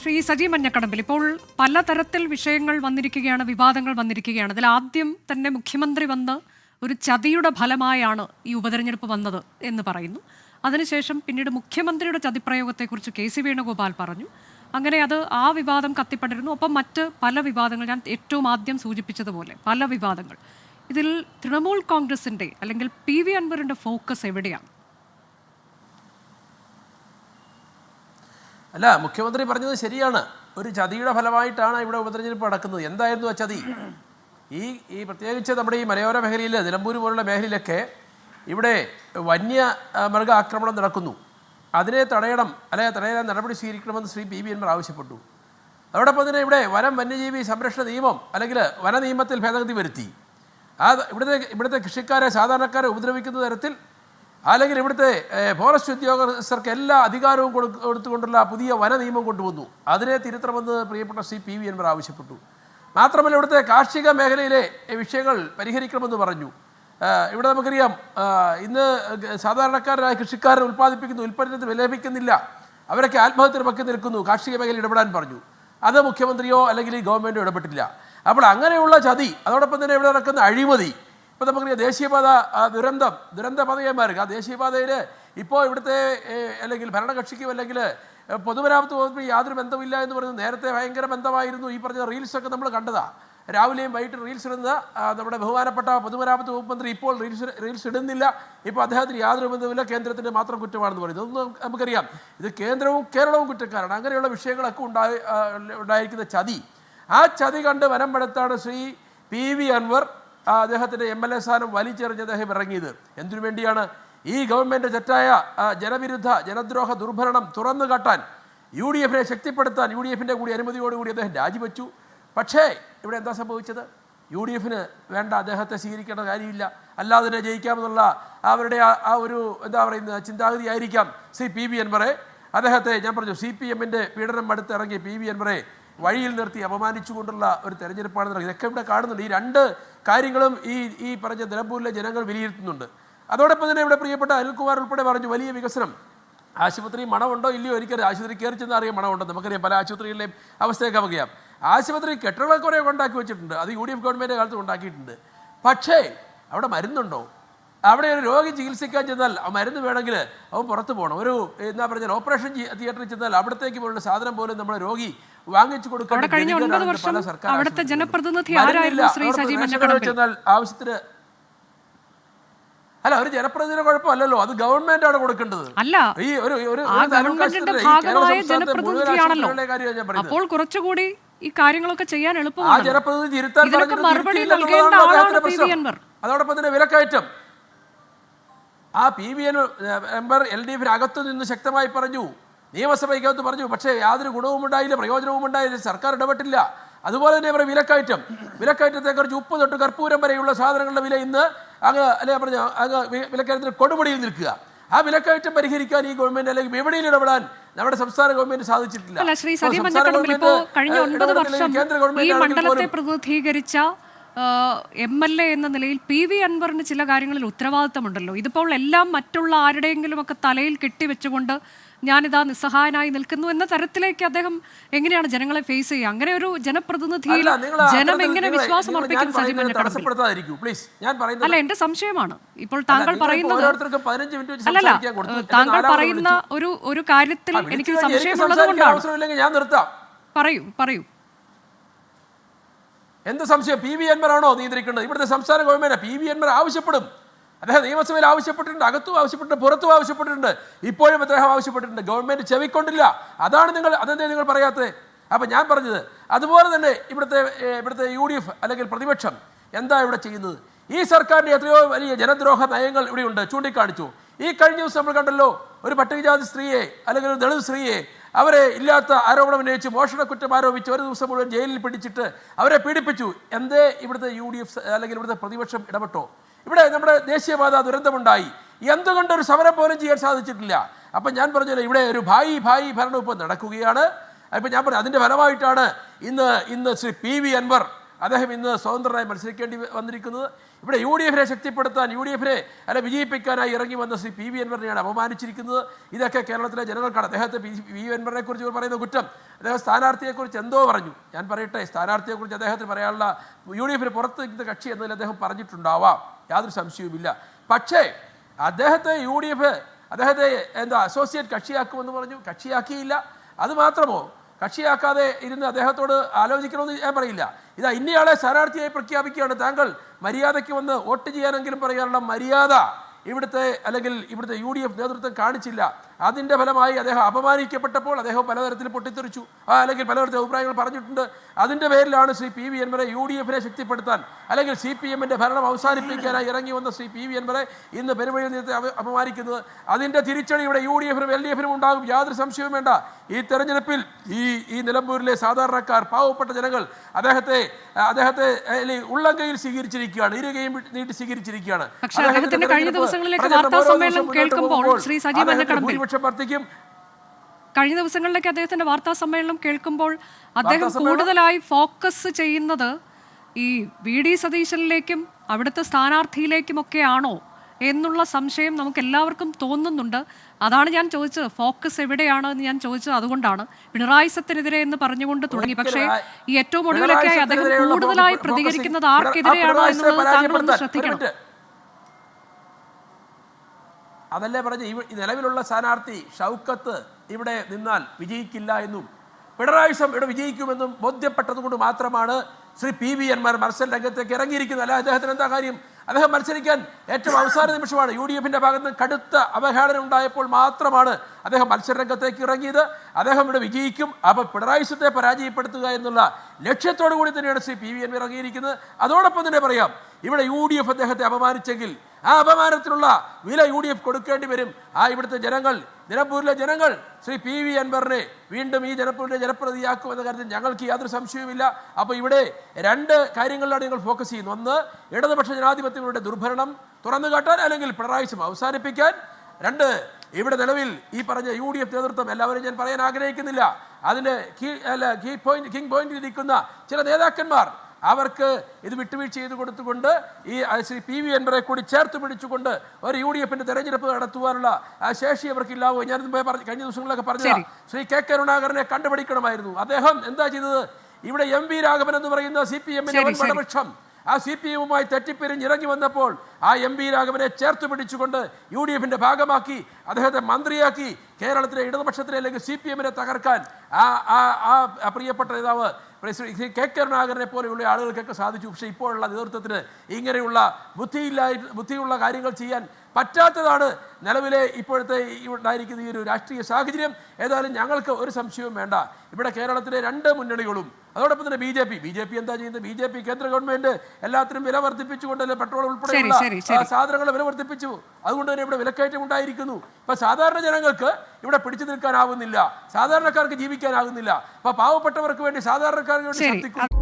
ശ്രീ സജി മഞ്ഞക്കടമ്പിൽ. ഇപ്പോൾ പലതരത്തിൽ വിഷയങ്ങൾ വന്നിരിക്കുകയാണ് വിവാദങ്ങൾ വന്നിരിക്കുകയാണ്. അതിൽ ആദ്യം തന്നെ മുഖ്യമന്ത്രി വന്ന് ഒരു ചതിയുടെ ഫലമായാണ് ഈ ഉപതെരഞ്ഞെടുപ്പ് വന്നത് എന്ന് പറയുന്നു. അതിനുശേഷം പിന്നീട് മുഖ്യമന്ത്രിയുടെ ചതിപ്രയോഗത്തെക്കുറിച്ച് കെ സി വേണുഗോപാൽ പറഞ്ഞു. അങ്ങനെ അത് ആ വിവാദം കത്തിപ്പടരുന്നു. ഒപ്പം മറ്റ് പല വിവാദങ്ങൾ ഞാൻ ഏറ്റവും ആദ്യം സൂചിപ്പിച്ചതുപോലെ പല വിവാദങ്ങൾ. ഇതിൽ തൃണമൂൽ കോൺഗ്രസിന്റെ അല്ലെങ്കിൽ പി വി അൻവറിന്റെ ഫോക്കസ് എവിടെയാണ്? അല്ല മുഖ്യമന്ത്രി പറഞ്ഞത് ശരിയാണ്. ഒരു ചതിയുടെ ഫലമായിട്ടാണ് ഇവിടെ ഉപതെരഞ്ഞെടുപ്പ് നടക്കുന്നത്. എന്തായിരുന്നു ആ ചതി? ഈ ഈ പ്രത്യേകിച്ച് നമ്മുടെ ഈ മലയോര മേഖലയിൽ നിലമ്പൂർ പോലുള്ള മേഖലയിലൊക്കെ ഇവിടെ വന്യ മൃഗ ആക്രമണം നടക്കുന്നു. അതിനെ തടയണം അല്ലെങ്കിൽ തടയാൻ നടപടി സ്വീകരിക്കണമെന്ന് ശ്രീ പി ബി എൻമാർ ആവശ്യപ്പെട്ടു. അതോടൊപ്പം തന്നെ ഇവിടെ വനം വന്യജീവി സംരക്ഷണ നിയമം അല്ലെങ്കിൽ വന നിയമത്തിൽ ഭേദഗതി വരുത്തി. ആ ഇവിടുത്തെ ഇവിടുത്തെ കൃഷിക്കാരെ സാധാരണക്കാരെ ഉപദ്രവിക്കുന്ന തരത്തിൽ അല്ലെങ്കിൽ ഇവിടുത്തെ ഫോറസ്റ്റ് ഉദ്യോഗസ്ഥർക്ക് എല്ലാ അധികാരവും കൊടു- കൊടുത്തുകൊണ്ടുള്ള പുതിയ വന നിയമം കൊണ്ടുവന്നു. അതിനെ തിരുത്തണമെന്ന് പ്രിയപ്പെട്ട സി പി വി എൻവർ ആവശ്യപ്പെട്ടു. മാത്രമല്ല ഇവിടുത്തെ കാർഷിക മേഖലയിലെ വിഷയങ്ങൾ പരിഹരിക്കണമെന്ന് പറഞ്ഞു. ഇവിടെ നമുക്കറിയാം ഇന്ന് സാധാരണക്കാരായ കൃഷിക്കാരെ ഉൽപ്പാദിപ്പിക്കുന്ന ഉൽപ്പന്നത്തിന് വിലപിക്കുന്നില്ല. അവരൊക്കെ ആത്മഹത്യ പക്കി നിൽക്കുന്നു. കാർഷിക മേഖലയിൽ ഇടപെടാൻ പറഞ്ഞു. അത് മുഖ്യമന്ത്രിയോ അല്ലെങ്കിൽ ഈ ഗവൺമെന്റോ ഇടപെട്ടില്ല. അപ്പോൾ അങ്ങനെയുള്ള ചതി അതോടൊപ്പം തന്നെ ഇവിടെ നടക്കുന്ന അഴിമതി ഇപ്പോൾ നമുക്കറിയാം ദേശീയപാത ദുരന്തം ദുരന്ത മാറുക ആ ദേശീയപാതയിൽ ഇപ്പോൾ ഇവിടുത്തെ അല്ലെങ്കിൽ ഭരണകക്ഷിക്കും അല്ലെങ്കിൽ പൊതുമരാമത്ത് വകുപ്പിന് യാതൊരു ബന്ധമില്ല എന്ന് പറയുന്നത് നേരത്തെ ഭയങ്കര ബന്ധമായിരുന്നു ഈ പറഞ്ഞ റീൽസൊക്കെ നമ്മൾ കണ്ടതാണ് രാവിലെയും വൈകിട്ട് റീൽസ് ഇടുന്ന നമ്മുടെ ബഹുമാനപ്പെട്ട പൊതുമരാമത്ത് വകുപ്പ് മന്ത്രി ഇപ്പോൾ റീൽസ് റീൽസ് ഇടുന്നില്ല ഇപ്പോൾ അദ്ദേഹത്തിന് യാതൊരു ബന്ധമില്ല കേന്ദ്രത്തിന്റെ മാത്രം കുറ്റമാണെന്ന് പറയുന്നത് ഒന്ന് നമുക്കറിയാം. ഇത് കേന്ദ്രവും കേരളവും കുറ്റക്കാരാണ്. അങ്ങനെയുള്ള വിഷയങ്ങളൊക്കെ ഉണ്ടായി ഉണ്ടായിരിക്കുന്ന ചതി. ആ ചതി കണ്ട് വനം ശ്രീ പി വി അൻവർ ആ അദ്ദേഹത്തിന്റെ എം എൽ എ സ്ഥാനം വലിച്ചെറിഞ്ഞ് അദ്ദേഹം ഇറങ്ങിയത്. എന്തിനു വേണ്ടിയാണ്? ഈ ഗവൺമെന്റ് തെറ്റായ ജനവിരുദ്ധ ജനദ്രോഹ ദുർഭരണം തുറന്നു കാട്ടാൻ യു ഡി എഫിനെ ശക്തിപ്പെടുത്താൻ യു ഡി എഫിന്റെ കൂടി അനുമതിയോടുകൂടി അദ്ദേഹം രാജിവെച്ചു. പക്ഷേ ഇവിടെ എന്താ സംഭവിച്ചത്? യു ഡി എഫിന് വേണ്ട അദ്ദേഹത്തെ സ്വീകരിക്കേണ്ട കാര്യമില്ല. അല്ലാതെ തന്നെ ജയിക്കാമെന്നുള്ള അവരുടെ ആ ഒരു എന്താ പറയുന്നത് ചിന്താഗതി ആയിരിക്കാം സി പി വി എൻവറെ അദ്ദേഹത്തെ ഞാൻ പറഞ്ഞു സി പി എമ്മിന്റെ പീഡനം അടുത്തിറങ്ങിയ പി വി എൻവറെ വഴിയിൽ നിർത്തി അപമാനിച്ചുകൊണ്ടുള്ള ഒരു തെരഞ്ഞെടുപ്പാണ് ഇതൊക്കെ ഇവിടെ കാണുന്നുണ്ട്. ഈ രണ്ട് കാര്യങ്ങളും ഈ ഈ പറഞ്ഞ നിലമ്പൂരിലെ ജനങ്ങൾ വിലയിരുത്തുന്നുണ്ട്. അതോടൊപ്പം തന്നെ ഇവിടെ പ്രിയപ്പെട്ട അനിൽകുമാർ ഉൾപ്പെടെ പറഞ്ഞു വലിയ വികസനം. ആശുപത്രി മണമുണ്ടോ ഇല്ലയോ എനിക്കറിയാം. ആശുപത്രി കയറി ചെന്ന് അറിയാം മണമുണ്ടോ നമുക്കറിയാം പല ആശുപത്രികളിലെയും അവസ്ഥയൊക്കെ നമുക്കറിയാം ആശുപത്രി കെട്ടിടങ്ങളൊക്കെ കുറേ ഉണ്ടാക്കി വെച്ചിട്ടുണ്ട്. അത് യു ഡി എഫ് ഗവൺമെന്റ് കാലത്ത് ഉണ്ടാക്കിയിട്ടുണ്ട്. പക്ഷേ അവിടെ മരുന്നുണ്ടോ? അവിടെ ഒരു രോഗി ചികിത്സിക്കാൻ ചെന്നാൽ അവൻ മരുന്ന് വേണമെങ്കിൽ അവൻ പുറത്ത് പോകണം. ഒരു എന്താ പറഞ്ഞാൽ ഓപ്പറേഷൻ തിയേറ്ററിൽ ചെന്നാൽ അവിടത്തേക്ക് പോലുള്ള സാധനം പോലും നമ്മുടെ രോഗി വാങ്ങിച്ചു കൊടുക്കാൻ അവിടെ കഴിഞ്ഞ ഒൻപത് വർഷം സർക്കാർ അവിടുത്തെ ജനപ്രതിനിധി ആരായിരുന്നു ശ്രീ ചെന്നാൽ ആവശ്യത്തിന് അല്ല ഒരു ജനപ്രതിനിധിയുടെ കുഴപ്പമല്ലല്ലോ. അത് ഗവൺമെന്റ് ആണ് കൊടുക്കേണ്ടത്. അല്ല ഈ ഒരു ഒരു ഗവൺമെന്റിന്റെ ഭാഗമായ ജനപ്രതിനിധിയാണല്ലോ. അപ്പോൾ കുറച്ചുകൂടി ഈ കാര്യങ്ങളൊക്കെ ചെയ്യാൻ ആ എളുപ്പമാണ് ജനപ്രതിനിധി മറുപടി നൽകേണ്ട ആളാണ് പി വി അൻവർ. അതോടൊപ്പം തന്നെ വിലക്കയറ്റം. ആ P V N member L D എഫിന് അകത്തു നിന്ന് ശക്തമായി പറഞ്ഞു. നിയമസഭയ്ക്കകത്ത് പറഞ്ഞു. പക്ഷേ യാതൊരു ഗുണവും ഉണ്ടായില്ല പ്രയോജനവും ഉണ്ടായില്ല. സർക്കാർ ഇടപെട്ടില്ല. അതുപോലെ തന്നെ പറയും വിലക്കയറ്റം. വിലക്കയറ്റത്തെക്കുറിച്ച് ഉപ്പ് തൊട്ട് കർപ്പൂരം വരെയുള്ള സാധനങ്ങളുടെ വില ഇന്ന് അങ്ങ് അല്ലെ പറഞ്ഞു അങ്ങ് വിലക്കയറ്റത്തിന് കൊടുമുടിയിൽ നിൽക്കുക. ആ വിലക്കയറ്റം പരിഹരിക്കാൻ ഈ ഗവൺമെന്റ് അല്ലെങ്കിൽ വിപണിയിൽ ഇടപെടാൻ നമ്മുടെ സംസ്ഥാന ഗവൺമെന്റ് സാധിച്ചിട്ടില്ല. കഴിഞ്ഞ ഒൻപത് വർഷം കേന്ദ്ര ഈ ഗവൺമെന്റ് മണ്ഡലത്തെ പ്രതിനിധീകരിച്ച എം എൽ എ എന്ന നിലയിൽ പി വി അൻവറിന് ചില കാര്യങ്ങളിൽ ഉത്തരവാദിത്തമുണ്ടല്ലോ. ഇതിപ്പോൾ എല്ലാം മറ്റുള്ള ആരുടെയെങ്കിലും ഒക്കെ തലയിൽ കെട്ടിവെച്ചുകൊണ്ട് ഞാനിതാ നിസ്സഹായനായി നിൽക്കുന്നു എന്ന തരത്തിലേക്ക് അദ്ദേഹം എങ്ങനെയാണ് ജനങ്ങളെ ഫേസ് ചെയ്യുക? അങ്ങനെ ഒരു ജനപ്രതിനിധിയിൽ ജനം എങ്ങനെ വിശ്വാസം അർപ്പിക്കും ഞാൻ സജി പറയുന്നത് മഞ്ഞക്കടമ്പിൽ തടസ്സപ്പെടുത്താതിരിക്കൂ ഞാൻ പറയുന്നത് അല്ല എന്റെ സംശയമാണ്. ഇപ്പോൾ താങ്കൾ പറയുന്നത് അല്ലല്ല താങ്കൾ പറയുന്ന ഒരു ഒരു കാര്യത്തിൽ എനിക്ക് സംശയമുള്ളത് കൊണ്ടാണ്. പറയൂ പറയൂ. എന്ത് സംശയം? പി വി എൻമറാണോ നിയന്ത്രിക്കേണ്ടത്? ഇവിടുത്തെ സംസ്ഥാന ഗവൺമെന്റ് പി വി എൻമർ ആവശ്യപ്പെടും. അദ്ദേഹം നിയമസഭയിൽ ആവശ്യപ്പെട്ടിട്ടുണ്ട് അകത്തും ആവശ്യപ്പെട്ടിട്ടുണ്ട് പുറത്തും ആവശ്യപ്പെട്ടിട്ടുണ്ട്. ഇപ്പോഴും അദ്ദേഹം ആവശ്യപ്പെട്ടിട്ടുണ്ട്. ഗവൺമെന്റ് ചെവിക്കൊണ്ടില്ല. അതാണ് നിങ്ങൾ അതെന്തേ നിങ്ങൾ പറയാത്തത്? അപ്പം ഞാൻ പറഞ്ഞത് അതുപോലെ തന്നെ ഇവിടുത്തെ ഇവിടുത്തെ യു ഡി എഫ് അല്ലെങ്കിൽ പ്രതിപക്ഷം എന്താ ഇവിടെ ചെയ്യുന്നത്? ഈ സർക്കാരിന്റെ എത്രയോ വലിയ ജനദ്രോഹ നയങ്ങൾ ഇവിടെയുണ്ട് ചൂണ്ടിക്കാണിച്ചു. ഈ കഴിഞ്ഞ ദിവസം നമ്മൾ കണ്ടല്ലോ ഒരു പട്ടികജാതി സ്ത്രീയെ അല്ലെങ്കിൽ ഒരു ദളിത് സ്ത്രീയെ അവരെ ഇല്ലാത്ത ആരോപണം ഉന്നയിച്ച് മോഷണ കുറ്റം ആരോപിച്ച് ഒരു ദിവസം മുഴുവൻ ജയിലിൽ പിടിച്ചിട്ട് അവരെ പീഡിപ്പിച്ചു. എന്തേ ഇവിടുത്തെ യു ഡി എഫ് അല്ലെങ്കിൽ ഇവിടുത്തെ പ്രതിപക്ഷം ഇടപെട്ടോ? ഇവിടെ നമ്മുടെ ദേശീയപാത ദുരന്തമുണ്ടായി. എന്തുകൊണ്ട് ഒരു സമരം പോലും ചെയ്യാൻ സാധിച്ചിട്ടില്ല? അപ്പം ഞാൻ പറഞ്ഞല്ലോ ഇവിടെ ഒരു ഭായി ഭായി ഭരണം ഇപ്പോൾ നടക്കുകയാണ്. അപ്പം ഞാൻ പറഞ്ഞു അതിന്റെ ഫലമായിട്ടാണ് ഇന്ന് ഇന്ന് ശ്രീ പി വി അൻവർ അദ്ദേഹം ഇന്ന് സ്വതന്ത്രനായി മത്സരിക്കേണ്ടി വന്നിരിക്കുന്നത്. ഇവിടെ യു ഡി എഫിനെ ശക്തിപ്പെടുത്താൻ യു ഡി എഫിനെ അല്ല വിജയിപ്പിക്കാനായി ഇറങ്ങി വന്ന ശ്രീ പി വി എൻവറിനെയാണ് അപമാനിച്ചിരിക്കുന്നത്. ഇതൊക്കെ കേരളത്തിലെ ജനങ്ങൾക്കാണ്. അദ്ദേഹത്തെ പി വി എൻവറിനെ കുറിച്ച് പറയുന്ന കുറ്റം. അദ്ദേഹം സ്ഥാനാർത്ഥിയെക്കുറിച്ച് എന്തോ പറഞ്ഞു. ഞാൻ പറയട്ടെ സ്ഥാനാർത്ഥിയെക്കുറിച്ച് അദ്ദേഹത്തിന് പറയാനുള്ള യു ഡി എഫിന് പുറത്ത് നിൽക്കുന്ന കക്ഷി എന്നതിൽ അദ്ദേഹം പറഞ്ഞിട്ടുണ്ടാവാം. യാതൊരു സംശയവുമില്ല. പക്ഷേ അദ്ദേഹത്തെ യു ഡി എഫ് അദ്ദേഹത്തെ എന്താ അസോസിയേറ്റ് കക്ഷിയാക്കുമെന്ന് പറഞ്ഞു. കക്ഷിയാക്കിയില്ല. അത് മാത്രമോ? കക്ഷിയാക്കാതെ ഇരുന്ന് അദ്ദേഹത്തോട് ആലോചിക്കണമെന്ന് ഞാൻ പറയില്ല. ഇതാ ഇന്നയാളെ സ്ഥാനാർത്ഥിയായി പ്രഖ്യാപിക്കുകയാണ് താങ്കൾ. മര്യാദയ്ക്ക് വന്ന് വോട്ട് ചെയ്യാനെങ്കിലും പറയാനുള്ള മര്യാദ ഇവിടുത്തെ അല്ലെങ്കിൽ ഇവിടുത്തെ യു ഡി എഫ് നേതൃത്വം കാണിച്ചില്ല. അതിന്റെ ഫലമായി അദ്ദേഹം അപമാനിക്കപ്പെട്ടപ്പോൾ അദ്ദേഹം പലതരത്തിൽ പൊട്ടിത്തെറിച്ചു. ആ അല്ലെങ്കിൽ പലതരത്തിൽ അഭിപ്രായങ്ങൾ പറഞ്ഞിട്ടുണ്ട്. അതിന്റെ പേരിലാണ് ശ്രീ പി വി എൻവരെ യു ഡി എഫിനെ ശക്തിപ്പെടുത്താൻ അല്ലെങ്കിൽ സി പി എമ്മിന്റെ ഭരണം അവസാനിപ്പിക്കാനായി ഇറങ്ങി വന്ന ശ്രീ പി വി എൻവരെ ഇന്ന് പെരുവഴിയിൽ നിന്ന് അപ- അപമാനിക്കുന്നത്. അതിന്റെ തിരിച്ചടി ഇവിടെ യു ഡി എഫിനും എൽ ഡി എഫിനും ഉണ്ടാകും. യാതൊരു സംശയവും വേണ്ട. ഈ തെരഞ്ഞെടുപ്പിൽ ഈ ഈ നിലമ്പൂരിലെ സാധാരണക്കാർ പാവപ്പെട്ട ജനങ്ങൾ അദ്ദേഹത്തെ അദ്ദേഹത്തെ ഉള്ളം കയ്യിൽ സ്വീകരിച്ചിരിക്കുകയാണ്. ഇരുകയും നീട്ടി സ്വീകരിച്ചിരിക്കുകയാണ്. പക്ഷേ അദ്ദേഹത്തിന്റെ കഴിഞ്ഞ ദിവസങ്ങളിലേക്ക് വാർത്താ സമ്മേളനം കേൾക്കുമ്പോൾ ശ്രീ സജി അദ്ദേഹത്തിന് ഭൂരിപക്ഷം വർദ്ധിക്കും കഴിഞ്ഞ ദിവസങ്ങളിലേക്ക് അദ്ദേഹത്തിന്റെ വാർത്താ സമ്മേളനം കേൾക്കുമ്പോൾ അദ്ദേഹം? കൂടുതലായി ഫോക്കസ് ചെയ്യുന്നത് ഈ വി ഡി സതീശനിലേക്കും അവിടുത്തെ സ്ഥാനാർത്ഥിയിലേക്കും ഒക്കെ ആണോ എന്നുള്ള സംശയം നമുക്ക് എല്ലാവർക്കും തോന്നുന്നുണ്ട്. അതാണ് ഞാൻ ചോദിച്ചത്. ഫോക്കസ് എവിടെയാണ് എന്ന് ഞാൻ ചോദിച്ചത് അതുകൊണ്ടാണ്. പിണറായി സത്തിനെതിരെ എന്ന് പറഞ്ഞുകൊണ്ട് തുടങ്ങി. പക്ഷേ ഈ ഏറ്റവും ഒടുവിലൊക്കെയായി അദ്ദേഹം കൂടുതലായി പ്രതികരിക്കുന്നത് ആർക്കെതിരെയാണോ എന്നുള്ളത് താങ്കളൊന്ന് ഒന്ന് ശ്രദ്ധിക്കണം. അതല്ലേ പറഞ്ഞ് ഈ നിലവിലുള്ള സ്ഥാനാർത്ഥി ഷൗക്കത്ത് ഇവിടെ നിന്നാൽ വിജയിക്കില്ല എന്നും പിണറായി വിജയൻ ഇവിടെ വിജയിക്കുമെന്നും ബോധ്യപ്പെട്ടതുകൊണ്ട് മാത്രമാണ് ശ്രീ പി വി എൻമാർ മത്സര രംഗത്തേക്ക് ഇറങ്ങിയിരിക്കുന്നത്. അല്ല? അദ്ദേഹത്തിന് എന്താ കാര്യം? അദ്ദേഹം മത്സരിക്കാൻ ഏറ്റവും അവസാന നിമിഷമാണ്. യു ഡി എഫിന്റെ ഭാഗത്ത് നിന്ന് കടുത്ത അവഹേളനം ഉണ്ടായപ്പോൾ മാത്രമാണ് അദ്ദേഹം മത്സര രംഗത്തേക്ക് ഇറങ്ങിയത്. അദ്ദേഹം ഇവിടെ വിജയിക്കും. അപ്പോൾ പിണറായി വിജയത്തെ പരാജയപ്പെടുത്തുക എന്നുള്ള ലക്ഷ്യത്തോടു കൂടി തന്നെയാണ് ശ്രീ പി വി എൻ ഇറങ്ങിയിരിക്കുന്നത്. അതോടൊപ്പം തന്നെ പറയാം ഇവിടെ യു ഡി എഫ് അദ്ദേഹത്തെ അപമാനിച്ചെങ്കിൽ ആ അപമാനത്തിനുള്ള വില യു ഡി എഫ് കൊടുക്കേണ്ടി വരും. ആ ഇവിടുത്തെ ജനങ്ങൾ നിലമ്പൂരിലെ ജനങ്ങൾ ശ്രീ പി വി അൻവറിനെ വീണ്ടും ഈ ജനപ്പൂരിനെ ജനപ്രതിയാക്കും എന്ന കാര്യത്തിൽ ഞങ്ങൾക്ക് യാതൊരു സംശയവുമില്ല. അപ്പോൾ ഇവിടെ രണ്ട് കാര്യങ്ങളിലാണ് ഞങ്ങൾ ഫോക്കസ് ചെയ്യുന്നത്. ഒന്ന് ഇടതുപക്ഷ ജനാധിപത്യങ്ങളുടെ ദുർഭരണം തുറന്നു കാട്ടാൻ അല്ലെങ്കിൽ പിണറായി അവസാനിപ്പിക്കാൻ. രണ്ട് ഇവിടെ നിലവിൽ ഈ പറഞ്ഞ യു ഡി എഫ് നേതൃത്വം എല്ലാവരും ഞാൻ പറയാൻ ആഗ്രഹിക്കുന്നില്ല. അതിന്റെ കീ അല്ല കീ പോയിന്റ് കിങ് പോയിന്റിൽ ഇരിക്കുന്ന ചില നേതാക്കന്മാർ അവർക്ക് ഇത് വിട്ടുവീഴ്ച ചെയ്ത് കൊടുത്തുകൊണ്ട് ഈ ശ്രീ പി വി എൻബറെ കൂടി ചേർത്ത് പിടിച്ചുകൊണ്ട് ഒരു യു ഡി എഫിന്റെ തെരഞ്ഞെടുപ്പ് നടത്തുവാനുള്ള ആ ശേഷി അവർക്കില്ലാവോ? ഞാൻ കഴിഞ്ഞ ദിവസങ്ങളിലൊക്കെ പറഞ്ഞു ശരി. കെ കരുണാകരനെ കണ്ടുപിടിക്കണമായിരുന്നു. അദ്ദേഹം എന്താ ചെയ്തത്? ഇവിടെ എം വി രാഘവൻ എന്ന് പറയുന്ന സി പി എമ്മിന്റെ. വടപക്ഷം ആ സി പി എമ്മുമായി തെറ്റിപ്പിരിഞ്ഞ് ഇറങ്ങി വന്നപ്പോൾ ആ എം വി രാഘവനെ ചേർത്ത് പിടിച്ചുകൊണ്ട് യു ഡി എഫിന്റെ ഭാഗമാക്കി അദ്ദേഹത്തെ മന്ത്രിയാക്കി കേരളത്തിലെ ഇടതുപക്ഷത്തിലെ അല്ലെങ്കിൽ സി പി എമ്മിനെ തകർക്കാൻ ആ ആ ആ പ്രിയപ്പെട്ട നേതാവ് കെ കരുണാകരനെ പോലെയുള്ള ആളുകൾക്കൊക്കെ സാധിച്ചു. പക്ഷേ ഇപ്പോഴുള്ള നേതൃത്വത്തിന് ഇങ്ങനെയുള്ള ബുദ്ധിയില്ലായി ബുദ്ധിയുള്ള കാര്യങ്ങൾ ചെയ്യാൻ പറ്റാത്തതാണ് നിലവിലെ ഇപ്പോഴത്തെ ഈ ഉണ്ടായിരിക്കുന്ന ഈ ഒരു രാഷ്ട്രീയ സാഹചര്യം. ഏതായാലും ഞങ്ങൾക്ക് ഒരു സംശയവും വേണ്ട. ഇവിടെ കേരളത്തിലെ രണ്ട് മുന്നണികളും അതോടൊപ്പം തന്നെ B J P. B J P എന്താ ചെയ്യുന്നത്? ബി ജെ പി കേന്ദ്ര ഗവൺമെന്റ് എല്ലാത്തിനും വില വർദ്ധിപ്പിച്ചുകൊണ്ടല്ലേ പെട്രോൾ ഉൾപ്പെടെയുള്ള. സാധനങ്ങൾ വില വർദ്ധിപ്പിച്ചു. അതുകൊണ്ട് തന്നെ ഇവിടെ വിലക്കയറ്റം ഉണ്ടായിരിക്കുന്നു. ഇപ്പൊ സാധാരണ ജനങ്ങൾക്ക് ഇവിടെ പിടിച്ചു നിൽക്കാനാവുന്നില്ല. സാധാരണക്കാർക്ക് ജീവിക്കാനാകുന്നില്ല അപ്പൊ പാവപ്പെട്ടവർക്ക് വേണ്ടി സാധാരണക്കാർക്ക് വേണ്ടി ശരി. ശക്തിക്കും